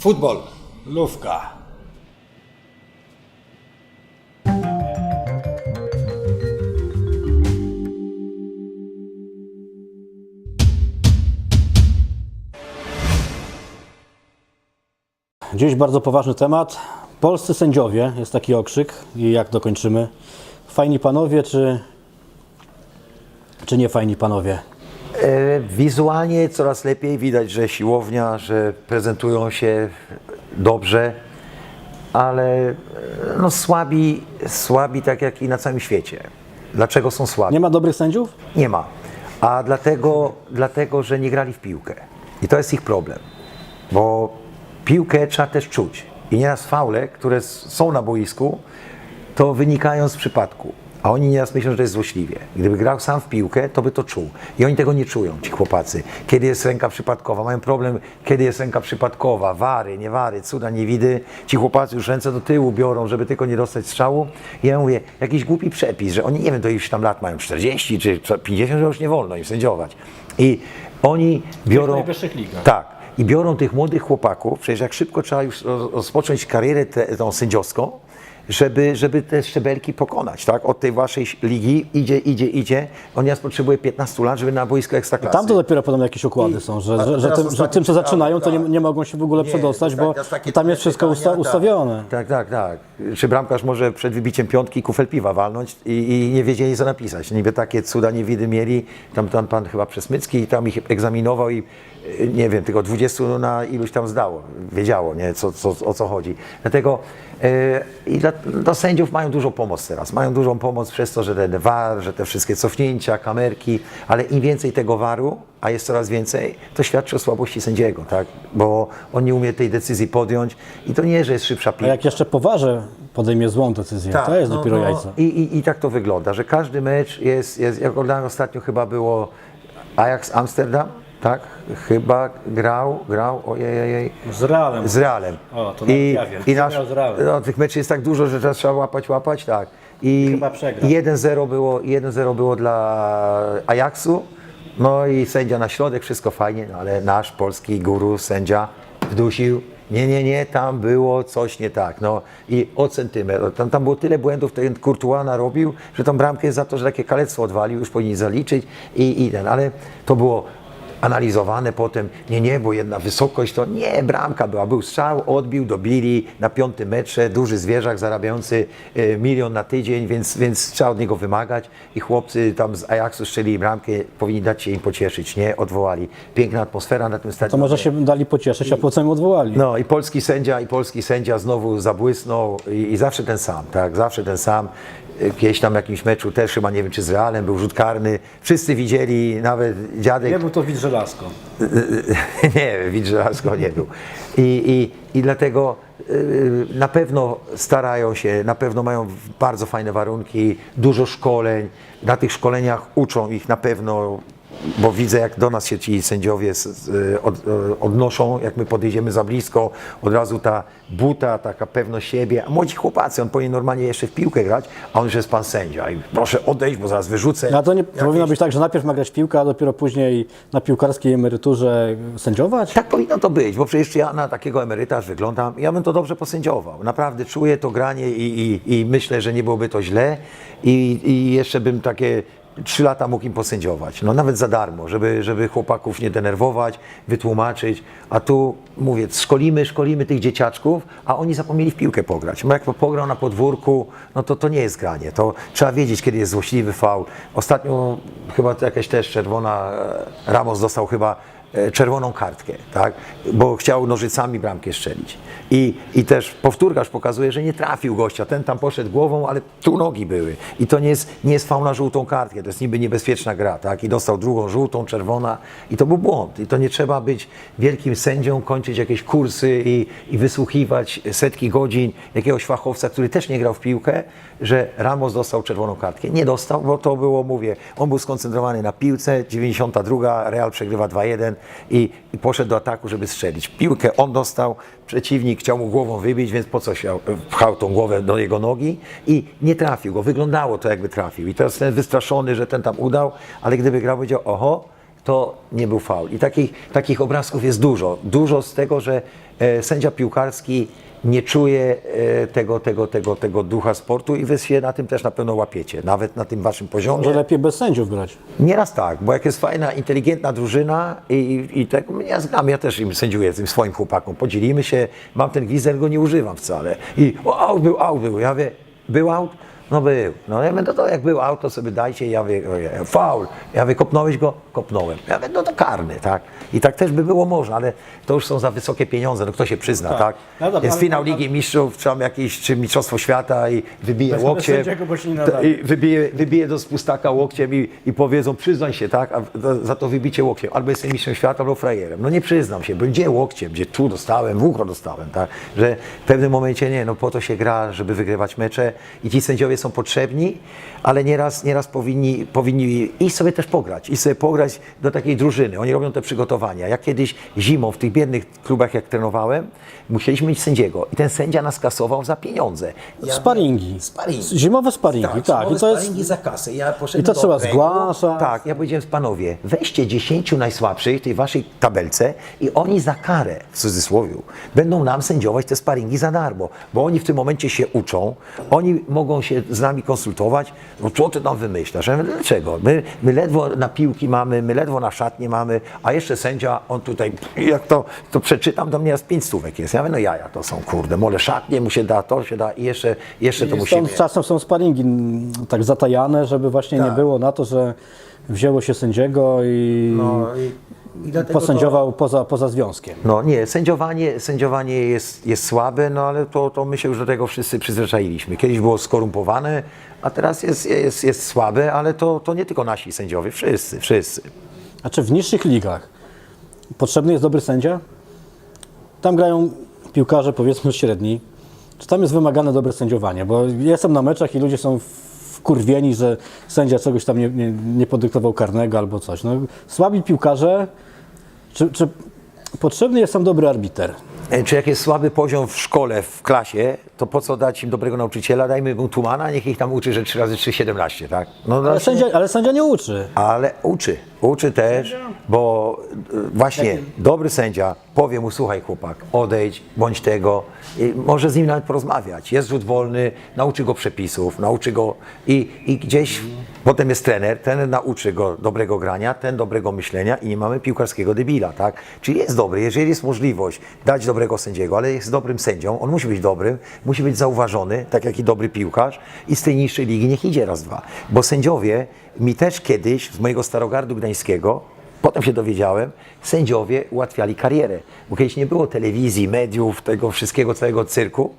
Futbol, lówka. Dziś bardzo poważny temat. Polscy sędziowie, jest taki okrzyk i jak dokończymy. Fajni panowie, czy, czy nie fajni panowie? E, Wizualnie coraz lepiej widać, że siłownia, że prezentują się dobrze, ale e, no słabi, słabi tak jak i na całym świecie. Dlaczego są słabi? Nie ma dobrych sędziów? Nie ma. A dlatego, dlatego, że nie grali w piłkę. I to jest ich problem. Bo piłkę trzeba też czuć. I nieraz faule, które są na boisku, to wynikają z przypadku. A oni nieraz myślą, że to jest złośliwie. Gdyby grał sam w piłkę, to by to czuł. I oni tego nie czują, ci chłopacy. Kiedy jest ręka przypadkowa, mają problem, kiedy jest ręka przypadkowa, wary, nie wary, cuda, nie widy. Ci chłopacy już ręce do tyłu biorą, żeby tylko nie dostać strzału. I ja mówię, jakiś głupi przepis, że oni nie wiem, do iluś tam lat mają 40 czy 50, że już nie wolno im sędziować. I oni biorą. ligach. Tak. I biorą tych młodych chłopaków, przecież jak szybko trzeba już roz- rozpocząć karierę te, tą sędziowską, żeby, żeby te szczebelki pokonać, tak? Od tej waszej ligi idzie, idzie, idzie. On teraz potrzebuje 15 lat, żeby na boisko ekstraklasy. Tam to dopiero podobno jakieś układy są, że, że, że, tym, że tym, co zaczynają, to nie, tak. nie mogą się w ogóle przedostać, bo takie tam jest wszystko usta, tak. ustawione. Tak, tak, tak. Czy bramkarz może przed wybiciem piątki kufel piwa walnąć i, i nie wiedzieli co napisać. Niby takie cuda niewidy mieli. Tam, tam pan chyba Przesmycki tam ich egzaminował i y, nie wiem, tylko 20 na iluś tam zdało. Wiedziało, nie, co, co, o co chodzi. Dlatego e, i dla, do sędziów mają dużą pomoc teraz. Mają dużą pomoc przez to, że ten VAR, że te wszystkie cofnięcia, kamerki, ale im więcej tego waru, a jest coraz więcej, to świadczy o słabości sędziego, tak? Bo on nie umie tej decyzji podjąć i to nie, że jest szybsza A piłka. jak jeszcze poważę podejmie złą decyzję, to jest no, dopiero no, jajco. I, i, I tak to wygląda, że każdy mecz jest, jest jak oglądałem ostatnio chyba było Ajax Amsterdam, tak? Chyba grał, grał, ojej, ojej, Z Realem. z Realem. O, to nawet ja wiem. i nasz, z Realem. no, tych meczy jest tak dużo, że teraz trzeba łapać, łapać, tak. I Chyba przegrał. 1-0 było, 1-0 było dla Ajaxu, no i sędzia na środek, wszystko fajnie, no, ale nasz polski guru, sędzia wdusił, nie, nie, nie, tam było coś nie tak, no i o centymetr, tam, tam było tyle błędów, ten Courtois narobił, że tą bramkę za to, że takie kalectwo odwalił, już powinni zaliczyć i, i ten, ale to było analizowane potem, nie, nie, bo jedna wysokość to nie, bramka była, był strzał, odbił, dobili na piątym metrze, duży zwierzak zarabiający e, milion na tydzień, więc, więc trzeba od niego wymagać i chłopcy tam z Ajaxu strzeli bramkę, powinni dać się im pocieszyć, nie, odwołali. Piękna atmosfera na tym To stadionie. może się dali pocieszyć, a potem odwołali. No i polski sędzia, i polski sędzia znowu zabłysnął i, i zawsze ten sam, tak, zawsze ten sam. Kiedyś tam w jakimś meczu też chyba, nie wiem czy z Realem, był rzut karny. Wszyscy widzieli, nawet dziadek Nie był to widz żelazko. nie, Widżelasko nie był. I, i, i dlatego y, na pewno starają się, na pewno mają bardzo fajne warunki, dużo szkoleń. Na tych szkoleniach uczą ich na pewno, bo widzę jak do nas się ci sędziowie od, e, odnoszą, jak my podejdziemy za blisko, od razu ta buta, taka pewność siebie. A młodzi chłopacy, on powinien normalnie jeszcze w piłkę grać, a on już jest pan sędzia. I proszę odejść, bo zaraz wyrzucę. No, to nie jakieś- powinno być tak, że najpierw ma grać w piłkę, a dopiero później na piłkarskiej emeryturze sędziować? Tak powinno to być, bo przecież ja na takiego emeryta wyglądam, ja bym to dobrze posędziował. Naprawdę czuję to granie i, i, i myślę, że nie byłoby to źle i, i jeszcze bym takie trzy lata mógł im posędziować. No nawet za darmo, żeby, żeby chłopaków nie denerwować, wytłumaczyć. A tu mówię, szkolimy, szkolimy tych dzieciaczków, a oni zapomnieli w piłkę pograć. Bo jak pograł na podwórku, no to to nie jest granie. To trzeba wiedzieć, kiedy jest złośliwy faul. Ostatnio chyba jakaś też czerwona, e, Ramos dostał chyba czerwoną kartkę, tak? bo chciał nożycami bramkę strzelić. I, I też powtórkarz pokazuje, że nie trafił gościa. Ten tam poszedł głową, ale tu nogi były. I to nie jest, nie jest faul na żółtą kartkę, to jest niby niebezpieczna gra. Tak? I dostał drugą żółtą, czerwona. I to był błąd. I to nie trzeba być wielkim sędzią, kończyć jakieś kursy i, i wysłuchiwać setki godzin jakiegoś fachowca, który też nie grał w piłkę, że Ramos dostał czerwoną kartkę. Nie dostał, bo to było, mówię, on był skoncentrowany na piłce, 92, Real przegrywa 2-1 i, poszedł do ataku, żeby strzelić. Piłkę on dostał, przeciwnik chciał mu głową wybić, więc po co się pchał tą głowę do jego nogi i nie trafił go. Wyglądało to jakby trafił. I teraz ten wystraszony, że ten tam udał, ale gdyby grał, powiedział, oho, to nie był faul. I takich, takich obrazków jest dużo. Dużo z tego, że e, sędzia piłkarski nie czuje e, tego, tego, tego, tego ducha sportu i wy się na tym też na pewno łapiecie, nawet na tym waszym poziomie. Może lepiej bez sędziów grać. Nieraz tak, bo jak jest fajna, inteligentna drużyna i, i, i tak, ja znam, ja też im sędziuję tym swoim chłopakom, podzielimy się, mam ten gwizdek, go nie używam wcale. I o, aut był, aut był, ja wie, był aut? No był. No ja mówię, no to jak był aut, to sobie dajcie, ja wie, o, faul. Ja wie, kopnąłeś go? Kopnąłem. Ja wie, no to karny, tak. I tak też by było można, ale to już są za wysokie pieniądze, no kto się przyzna, tak? No dobra, jest ale- finał Ligi Mistrzów, czy tam jakieś, czy Mistrzostwo Świata i wybije Bez- bez łokciem. sędziego, bo się nie To- nadaje. i wybije, wybije do spustaka łokciem i, i powiedzą, przyznaj się, tak, a za- za to wybicie łokciem. Albo jestem mistrzem świata, albo frajerem. No nie przyznam się, bo gdzie łokciem, gdzie tu dostałem, w ucho dostałem, tak, że w pewnym momencie nie, no po to się gra, żeby wygrywać mecze i ci sędziowie są potrzebni, ale nieraz, nieraz powinni, powinni i sobie też pograć, i sobie pograć do takiej drużyny. Oni robią te przygotowania. Ja kiedyś zimą w tych biednych klubach, jak trenowałem, musieliśmy mieć sędziego i ten sędzia nas kasował za pieniądze. Ja- Sparingi. Sparingi. Zimowe sparingi, tak. zimowe I to jest, sparingi za kasę. Ja poszedłem I to trzeba zgłaszać. Tak, ja powiedziałem panowie, weźcie 10 najsłabszych w tej waszej tabelce i oni za karę, w cudzysłowie, będą nam sędziować te sparingi za darmo, bo oni w tym momencie się uczą, oni mogą się z nami konsultować, no co ty tam wymyślasz? Ja mówię, dlaczego? My, my ledwo na piłki mamy, my ledwo na szatnie mamy, a jeszcze sędzia, on tutaj, jak to, to przeczytam, do mnie aż pięć stówek jest. Ja mówię, no jaja to są, kurde, mole szatnie mu się da, to się da i jeszcze, jeszcze to I musimy. stąd czasem są sparingi mm, tak zatajane, żeby właśnie nie Tak. było na to, że wzięło się sędziego i No, i, dlatego to- posędziował poza, poza związkiem. No nie, sędziowanie, sędziowanie jest, jest słabe, no ale to, to my się już do tego wszyscy przyzwyczailiśmy. Kiedyś było skorumpowane, a teraz jest, jest, jest słabe, ale to, to nie tylko nasi sędziowie, wszyscy, wszyscy. A czy w niższych ligach potrzebny jest dobry sędzia? Tam grają piłkarze powiedzmy średni. Czy tam jest wymagane dobre sędziowanie? Bo ja jestem na meczach i ludzie są wkurwieni, że sędzia czegoś tam nie, nie, nie podyktował karnego albo coś. No, słabi piłkarze, czy, czy potrzebny jest tam dobry arbiter? E, Czy jak jest słaby poziom w szkole, w klasie, to po co dać im dobrego nauczyciela? Dajmy mu tumana, niech ich tam uczy, że 3 razy 3, 17, tak? No, Ale właśnie- sędzia, ale sędzia nie uczy. Ale uczy, uczy też, bo y, właśnie dobry sędzia powie mu, słuchaj chłopak, odejdź, bądź tego, i może z nim nawet porozmawiać. Jest rzut wolny, nauczy go przepisów, nauczy go i, i gdzieś potem jest trener, trener nauczy go dobrego grania, ten dobrego myślenia i nie mamy piłkarskiego debila, tak? Czyli jest dobry, jeżeli jest możliwość dać dobrego sędziego, ale jest dobrym sędzią, on musi być dobrym, musi być zauważony, tak jak i dobry piłkarz i z tej niższej ligi niech idzie raz, dwa. Bo sędziowie mi też kiedyś z mojego Starogardu Gdańskiego, potem się dowiedziałem, sędziowie ułatwiali karierę. Bo kiedyś nie było telewizji, mediów, tego wszystkiego, całego cyrku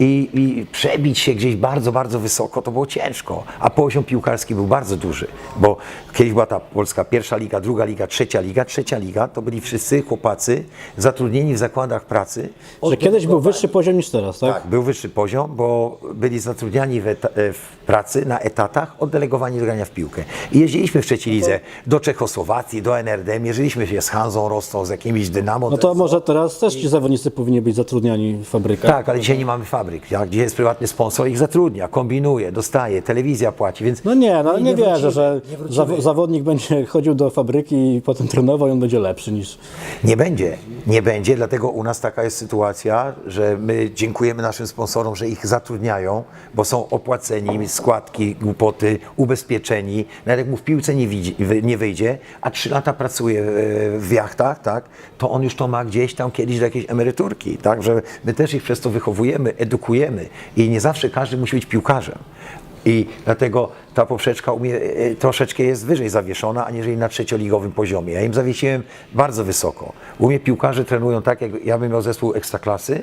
i, i przebić się gdzieś bardzo, bardzo wysoko to było ciężko. A poziom piłkarski był bardzo duży, bo kiedyś była ta polska pierwsza liga, druga liga, trzecia liga. Trzecia liga to byli wszyscy chłopacy zatrudnieni w zakładach pracy. Że kiedyś był wyższy poziom niż teraz, tak? Tak, był wyższy poziom, bo byli zatrudniani w, e, w pracy na etatach, oddelegowani do grania w piłkę. I jeździliśmy w trzeciej lidze do Czechosłowacji, do NRD, mierzyliśmy się z Hanzą Rostą, z jakimiś Dynamo. No to może teraz też ci zawodnicy powinni być zatrudniani w fabrykach. Tak, ale dzisiaj nie mamy fabryk. Tak? Gdzie jest prywatny sponsor, ich zatrudnia, kombinuje, dostaje, telewizja płaci, więc No nie, no I nie, wierzę, że nie zaw- zawodnik będzie chodził do fabryki i potem trenował i on będzie lepszy niż... Nie będzie, nie będzie, dlatego u nas taka jest sytuacja, że my dziękujemy naszym sponsorom, że ich zatrudniają, bo są opłaceni, składki, głupoty, ubezpieczeni. Nawet jak mu w piłce nie, widzi, nie wyjdzie, a trzy lata pracuje e, w jachtach, tak, to on już to ma gdzieś tam kiedyś do jakiejś emeryturki, tak, że my też ich przez to wychowujemy, edukujemy i nie zawsze każdy musi być piłkarzem. I dlatego ta poprzeczka u mnie e, troszeczkę jest wyżej zawieszona, aniżeli na trzecioligowym poziomie. Ja im zawiesiłem bardzo wysoko. U mnie piłkarze trenują tak, jak ja bym miał zespół ekstraklasy.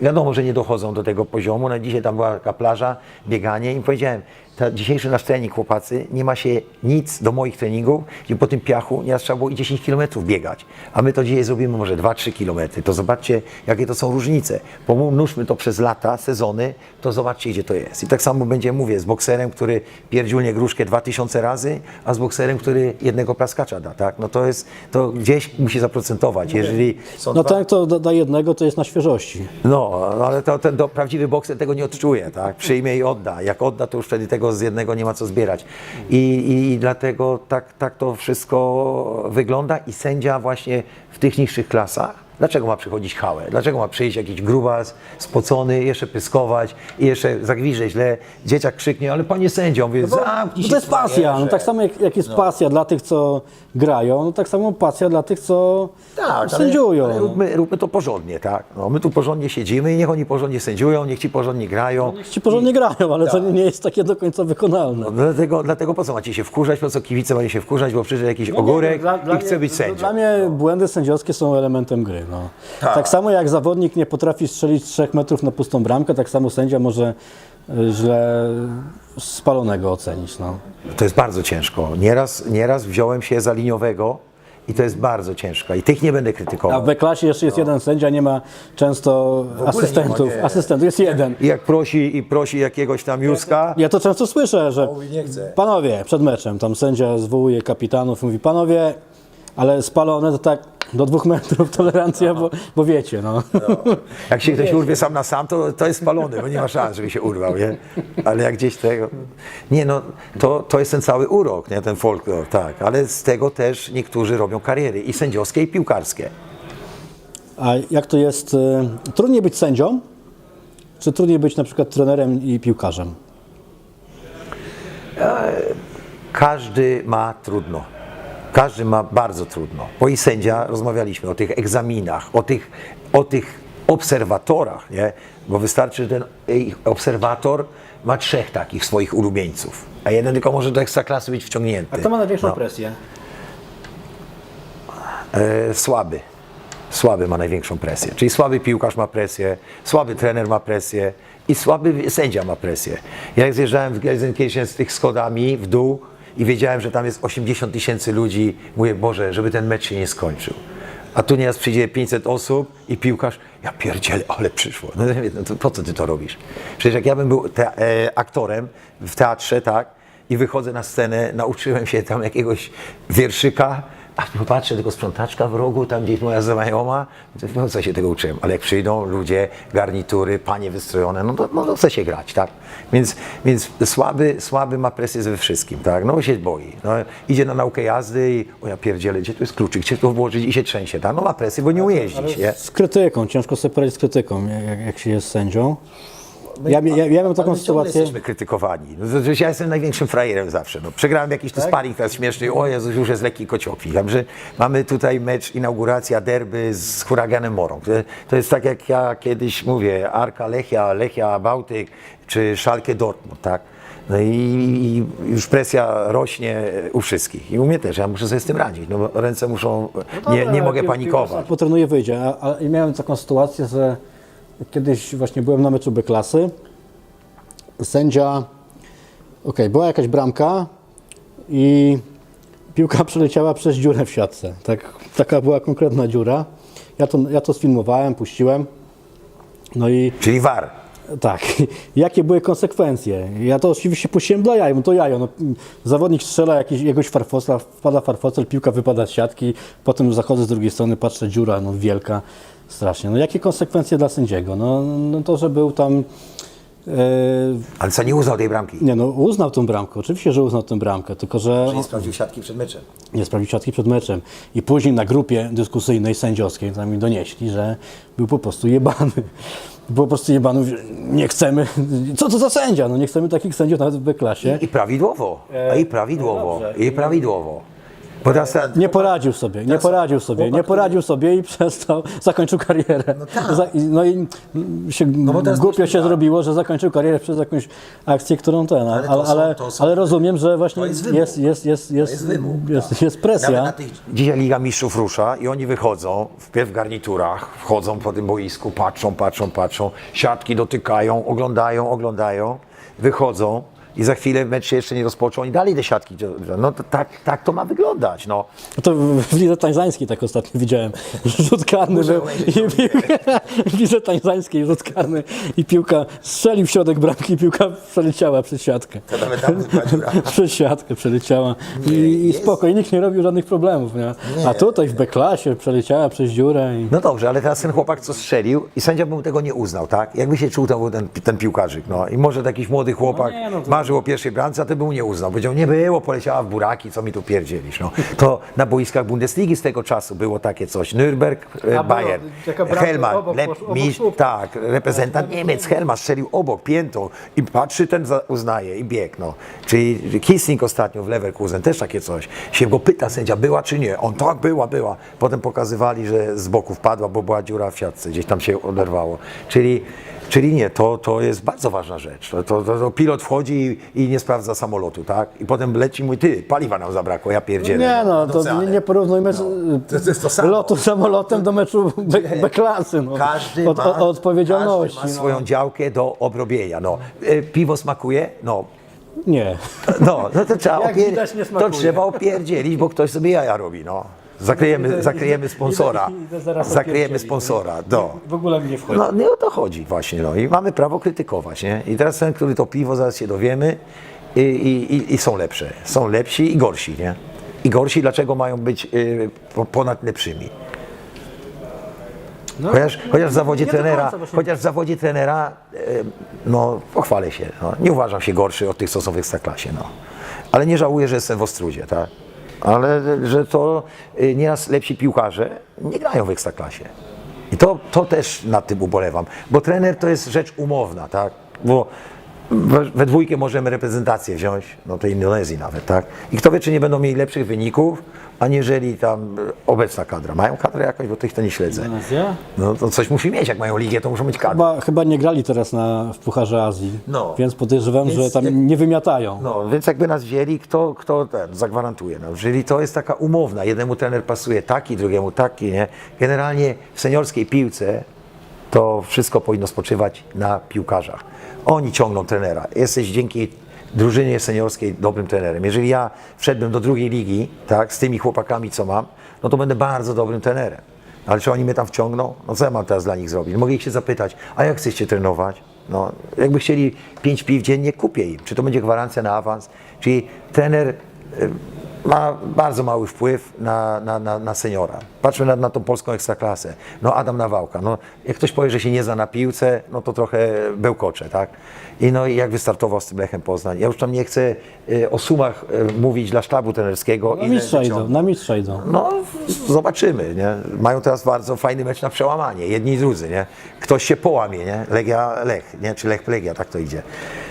Wiadomo, że nie dochodzą do tego poziomu. Na dzisiaj tam była taka plaża, bieganie i powiedziałem, ta dzisiejszy nasz trening, chłopacy, nie ma się nic do moich treningów, gdzie po tym piachu nieraz trzeba było i 10 km biegać. A my to dzisiaj zrobimy może 2-3 km. To zobaczcie, jakie to są różnice. Pomnóżmy to przez lata, sezony, to zobaczcie, gdzie to jest. I tak samo będzie, mówię, z bokserem, który pierdziulnie gruszkę 2000 razy, a z bokserem, który jednego plaskacza da, tak? No to jest, to gdzieś musi zaprocentować. Jeżeli są No dwa- tak, to da jednego, to jest na świeżości. no, no ale to, ten do, prawdziwy bokser tego nie odczuje, tak? Przyjmie i odda. Jak odda, to już wtedy tego z jednego nie ma co zbierać. I, i dlatego tak, tak to wszystko wygląda i sędzia właśnie w tych niższych klasach Dlaczego ma przychodzić hałę? Dlaczego ma przyjść jakiś grubas, spocony, jeszcze pyskować i jeszcze zagwiżdże źle, dzieciak krzyknie, ale panie mówię, zamknij No się to jest pasja, no tak samo jak, jak jest pasja dla tych, co grają, no tak samo pasja dla tych, co Tak, sędziują. Ale, ale no. róbmy, róbmy to porządnie, tak? No, my tu porządnie siedzimy i niech oni porządnie sędziują, niech ci porządnie grają. Ci porządnie grają, ale to nie jest takie do końca wykonalne. No, dlatego, dlatego po co macie się wkurzać, po co kibice mają się wkurzać, bo przyjdzie jakiś ogórek Dla- dla i chce być sędzią. Dla mnie błędy sędziowskie są elementem gry. No. Tak. samo jak zawodnik nie potrafi strzelić z 3 metrów na pustą bramkę, tak samo sędzia może y, źle spalonego ocenić. No. To jest bardzo ciężko. Nieraz, nieraz wziąłem się za liniowego i to jest bardzo ciężko. I tych nie będę A krytykował. w B-klasie jeszcze jest jeden sędzia, nie ma często asystentów. nie ma, nie. Asystentów jest jeden. I jak prosi i prosi jakiegoś tam Juska, Ja to często słyszę, że nie chcę. panowie, przed meczem, tam sędzia zwołuje kapitanów, mówi panowie, ale spalone to tak do dwóch metrów tolerancja, bo, bo wiecie, no. jak się ktoś urwie sam na sam, to, to jest spalony, bo nie ma szans, żeby się urwał, nie? Ale jak gdzieś tego... Nie no, to, to jest ten cały urok, nie? Ten folklor, tak. Ale z tego też niektórzy robią kariery i sędziowskie, i piłkarskie. A jak to jest, y, trudniej być sędzią, czy trudniej być na przykład trenerem i piłkarzem? Każdy ma trudno. Każdy ma bardzo trudno. Bo i sędzia, rozmawialiśmy o tych egzaminach, o tych, o tych obserwatorach, nie? Bo wystarczy, że ten obserwator ma trzech takich swoich ulubieńców, a jeden tylko może do ekstraklasy być wciągnięty. No. presję? E, słaby. Słaby ma największą presję. Czyli słaby piłkarz ma presję, słaby trener ma presję i słaby sędzia ma presję. Ja jak zjeżdżałem w Gelsenkirchen z tych schodami w dół i wiedziałem, że tam jest 80 tysięcy ludzi, mówię, Boże, żeby ten mecz się nie skończył. A tu nieraz przyjdzie 500 osób i piłkarz, ja pierdzielę, ale przyszło. No, no to po co ty to robisz? Przecież jak ja bym był te, e, aktorem w teatrze, tak, i wychodzę na scenę, nauczyłem się tam jakiegoś wierszyka, a tu patrzę, tylko sprzątaczka w rogu, tam gdzieś moja znajoma, no co się tego uczyłem, ale jak przyjdą ludzie, garnitury, panie wystrojone, no to, no to chce się grać, tak? Więc, więc słaby, słaby ma presję we wszystkim, tak? No się boi. No, idzie na naukę jazdy i o ja pierdzielę, gdzie tu jest kluczyk, gdzie tu włożyć i się trzęsie, tak? No ma presję, bo nie ujeździć, nie? Z krytyką, ciężko sobie poradzić z krytyką, jak, jak się jest sędzią. Ja, ja, ja miałem taką My sytuację, jesteśmy krytykowani. No, to, ja jestem największym frajerem zawsze. No, przegrałem jakiś tu sparring teraz śmieszny. O Jezus, już jest lekki kociokwi. Także mamy tutaj mecz, inauguracja derby z huraganem Morą. To, to jest tak jak ja kiedyś mówię, Arka Lechia, Lechia Bałtyk czy Szalkę Dortmund, tak? No i, i już presja rośnie u wszystkich. I u mnie też. Ja muszę sobie z tym radzić. No ręce muszą, nie, nie mogę panikować. potrenuję, wyjdzie. A, a miałem taką sytuację, że kiedyś właśnie byłem na meczu B-klasy. Sędzia, okej, była jakaś bramka i piłka przeleciała przez dziurę w siatce. Tak, taka była konkretna dziura. Ja to, ja to sfilmowałem, puściłem. No i Czyli war. tak, jakie były konsekwencje? Ja to oczywiście puściłem dla jaj, no to jajo. No, zawodnik strzela jakiś, jakiegoś farfosa, wpada farfocel, piłka wypada z siatki, potem zachodzę z drugiej strony, patrzę, dziura no, wielka, strasznie. No jakie konsekwencje dla sędziego? No, no to, że był tam... e, Ale co, nie uznał tej bramki? nie no, uznał tą bramkę, oczywiście, że uznał tę bramkę, tylko że Nie sprawdził siatki przed meczem. nie sprawdził siatki przed meczem. I później na grupie dyskusyjnej sędziowskiej tam mi donieśli, że był po prostu jebany. Był po prostu jebany, nie chcemy, co to za sędzia? No nie chcemy takich sędziów nawet w B-klasie. I prawidłowo. A I prawidłowo. I prawidłowo. Nie poradził sobie, nie poradził sobie, nie poradził sobie i przestał, zakończył karierę. Za- i- No i się, teraz głupio się tak. zrobiło, że zakończył karierę przez jakąś akcję, którą ten, ale, ale, są- ale, są- ale rozumiem, że właśnie jest wymóg. jest, jest, jest, jest, jest wymóg, tak. jest, jest presja. Tych, dzisiaj Liga Mistrzów rusza i oni wychodzą, wpierw w garniturach, wchodzą po tym boisku, patrzą, patrzą, patrzą, siatki dotykają, oglądają, oglądają, wychodzą i za chwilę mecz się jeszcze nie rozpoczął i dalej te siatki. No to tak, tak to ma wyglądać, no. No to w lidze tańzańskiej tak ostatnio widziałem. Rzut karny był. I w lidze tańzańskiej rzut karny i piłka strzelił w środek bramki i piłka przeleciała przez siatkę. tam. Przez siatkę przeleciała. I, i i nikt nie robił żadnych problemów. Nie? A tutaj w B-klasie przeleciała przez dziurę. I... No dobrze, ale teraz ten chłopak, co strzelił i sędzia by mu tego nie uznał, tak? Jakby się czuł ten, ten, ten piłkarzyk, no. I może jakiś młody chłopak, No nie, no to- marzy o pierwszej bramce, a ty był nie uznał. Powiedział, nie było, poleciała w buraki, co mi tu pierdzielisz. No. To na boiskach Bundesligi z tego czasu było takie coś. Nürnberg, było, Bayern, Helma, tak, reprezentant Niemiec, Helma strzelił obok, piętą i patrzy, ten uznaje i bieg. No. Czyli Kissing ostatnio w Leverkusen, też takie coś. Się go pyta sędzia, była czy nie? On tak, była, była. Potem pokazywali, że z boku wpadła, bo była dziura w siatce, gdzieś tam się oderwało. Czyli, czyli nie, to, to jest bardzo ważna rzecz. To, to, to, to pilot wchodzi i, i nie sprawdza samolotu, tak? I potem leci mój, ty, paliwa nam zabrakło, ja pierdzielę. Nie no, do to nie, nie porównujmy z, To- to jest to samo. lotu samolotem do meczu B, B klasy. No. Każdy od, ma, od, odpowiedzialności. każdy ma no. swoją działkę do obrobienia. No. E, Piwo smakuje? No. Nie. No, no to trzeba, Jak opier- widać, nie to trzeba opierdzielić, bo ktoś sobie jaja robi. No. Zakryjemy, zakryjemy sponsora. Zakryjemy sponsora. No. W ogóle mi nie wchodzi. No nie o to chodzi właśnie. No. I mamy prawo krytykować. Nie? I teraz ten, który to piwo, zaraz się dowiemy i, i, i, są lepsze. Są lepsi i gorsi. Nie? I gorsi dlaczego mają być y, po- ponad lepszymi? No, Chociaż, chociaż w zawodzie do trenera, chociaż w zawodzie trenera, e, no pochwalę się, no, nie uważam się gorszy od tych, co są w Ekstraklasie, no. Ale nie żałuję, że jestem w Ostrudzie, tak? Ale że to y, nieraz lepsi piłkarze nie grają w Ekstraklasie. I to, to też nad tym ubolewam, bo trener to jest rzecz umowna, tak? Bo we, we dwójkę możemy reprezentację wziąć, no tej Indonezji nawet, tak? I kto wie, czy nie będą mieli lepszych wyników, aniżeli tam y, obecna kadra. Mają kadrę jakoś, bo tych to nie śledzę. Indonezja? No to coś musi mieć, jak mają ligę, to muszą mieć kadrę. Chyba, chyba nie grali teraz na, w Pucharze Azji, No. więc podejrzewam, że Więc tam jak- nie wymiatają. No, więc jakby nas wzięli, kto, kto ten, zagwarantuje. No, jeżeli to jest taka umowna, jednemu trener pasuje taki, drugiemu taki, nie? Generalnie w seniorskiej piłce to wszystko powinno spoczywać na piłkarzach. Oni ciągną trenera. Jesteś dzięki drużynie seniorskiej dobrym trenerem. Jeżeli ja wszedłem do drugiej ligi, tak, z tymi chłopakami, co mam, no to będę bardzo dobrym trenerem. Ale czy oni mnie tam wciągną? No co ja mam teraz dla nich zrobić? Mogę ich się zapytać, a jak chcecie trenować? No, jakby chcieli pięć piw dziennie, kupię im. Czy to będzie gwarancja na awans? Czyli trener ma bardzo mały wpływ na, na, na, na seniora. Patrzmy na, na tą polską ekstraklasę. No Adam Nawałka, no, jak ktoś powie, że się nie zna na piłce, no to trochę bełkocze, tak? I no i jak wystartował z tym Lechem Poznań. Ja już tam nie chcę y, o sumach y, mówić dla sztabu trenerskiego. Na mistrza idą, na mistrza idą. No, zobaczymy, nie? Mają teraz bardzo fajny mecz na przełamanie, jedni i drudzy, nie? Ktoś się połamie, nie? Legia, Lech, nie? Czy Lech, Legia, tak to idzie.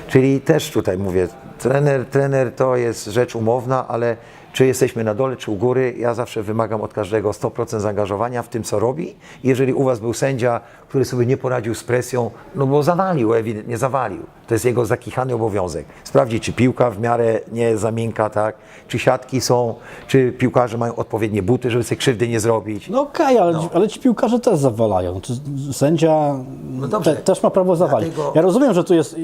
Czyli też tutaj mówię, trener, trener to jest rzecz umowna, ale czy jesteśmy na dole, czy u góry, ja zawsze wymagam od każdego 100% zaangażowania w tym, co robi. Jeżeli u Was był sędzia, który sobie nie poradził z presją, no bo zawalił, ewidentnie zawalił. To jest jego zakichany obowiązek. Sprawdzić, czy piłka w miarę nie za miękka, tak? Czy siatki są, czy piłkarze mają odpowiednie buty, żeby sobie krzywdy nie zrobić. No okej, ale, ci- ale ci piłkarze też zawalają. Czy sędzia No dobrze. te, też ma prawo zawalić. Dlatego- Ja rozumiem, że tu jest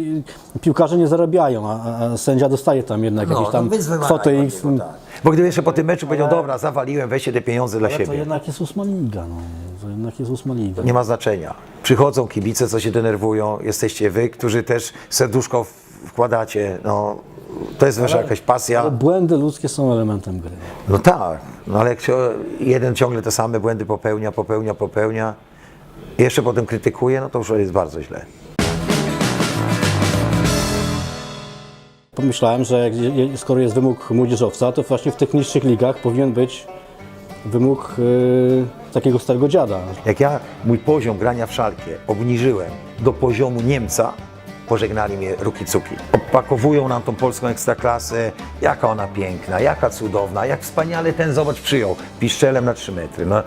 piłkarze nie zarabiają, a, a sędzia dostaje tam jednak jakieś tam więc wymagaj kwotę niego, tak. Bo gdyby jeszcze po tym meczu powiedział, dobra, zawaliłem, weźcie te pieniądze dla Ale to siebie. jednak jest ósma liga, no. To jednak jest ósma liga. Nie ma znaczenia. Przychodzą kibice, co się denerwują, jesteście wy, którzy też serduszko w- wkładacie. No, to jest wasza jakaś pasja. Błędy ludzkie są elementem gry. No tak, no ale jak się jeden ciągle te same błędy popełnia, popełnia, popełnia, i jeszcze potem krytykuje, no to już jest bardzo źle. Pomyślałem, że skoro jest wymóg młodzieżowca, to właśnie w tych niższych ligach powinien być wymóg y, takiego starego dziada. Jak ja mój poziom grania w szalkie obniżyłem do poziomu Niemca, pożegnali mnie Ruki Cuki. Opakowują nam tą polską ekstraklasę, jaka ona piękna, jaka cudowna, jak wspaniale ten zobacz przyjął piszczelem na 3 metry. No,